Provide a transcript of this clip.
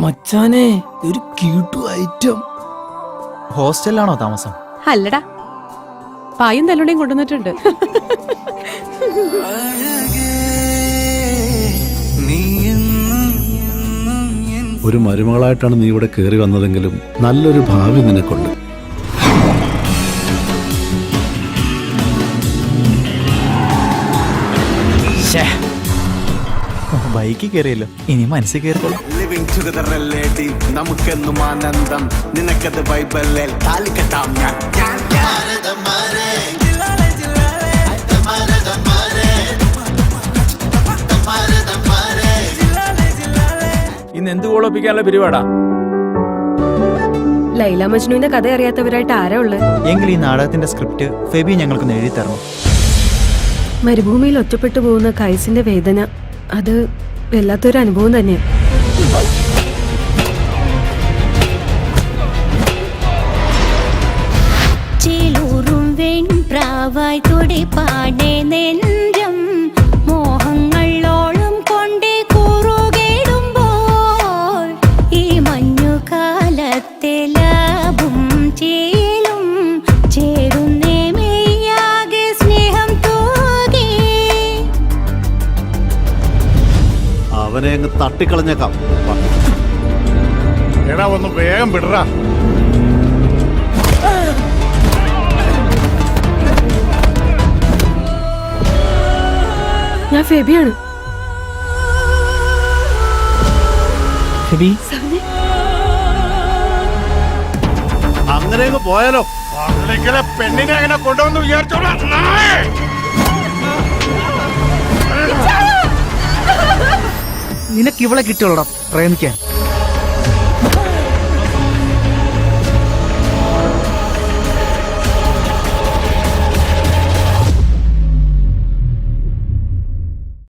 മച്ചാനെ ഒരു ക്യൂട്ടു ഐറ്റം ഹോസ്റ്റലിലാണോ താമസം? അല്ലടാ. പായും തല്ലുടയും കൊണ്ടുവന്നിട്ടുണ്ട്. ഒരു മരുമകളായിട്ടാണ് നീ ഇവിടെ കയറി വന്നതെങ്കിലും നല്ലൊരു ഭാവി നിനക്കുണ്ട്. ബൈക്കിൽ കയറിയല്ലോ ഇനി മനസ്സിൽ കയറിക്കോളാം ലിവിങ് ടുഗദർ അല്ലേ ഡീ? നമുക്കെന്നും ആനന്ദം. നിനക്കത് ബൈബിളിൽ താലിക്കെട്ടാം ഞാൻ. ഞാൻ ഇന്ന് എന്ത് കോളപ്പിക്കാനുള്ള പരിപാടാ? ലൈല മജ്നുവിന്റെ കഥ അറിയാത്തവരായിട്ട് ആരാ ഉള്ളത് എങ്കിൽ ഈ നാടകത്തിന്റെ സ്ക്രിപ്റ്റ് ഫെബി ഞങ്ങൾക്ക് എഴുതി തരണം മരുഭൂമിയിൽ ഒറ്റപ്പെട്ടു പോകുന്ന കൈസിന്റെ വേദന അത് വല്ലാത്തൊരു അനുഭവം തന്നെയാണ് ചിലൂറും വെൺപ്രാവായി തൊടി പാടേ മോഹങ്ങളോളം അവനെ അങ്ങ് തട്ടിക്കളഞ്ഞേക്കാം. എടാ ഒന്ന് വേഗം വിടറാ. ഞാൻ ഫെബിയാണ്. ഫെബി? അങ്ങനെ അങ്ങ് പോയാലോ. പെണ്ണിനെ അങ്ങനെ കൊണ്ടുവന്ന് വിചാരിച്ചോളാ. നിനക്ക് ഇവളെ കിട്ടിയോളടാ പ്രേമിക്കാൻ.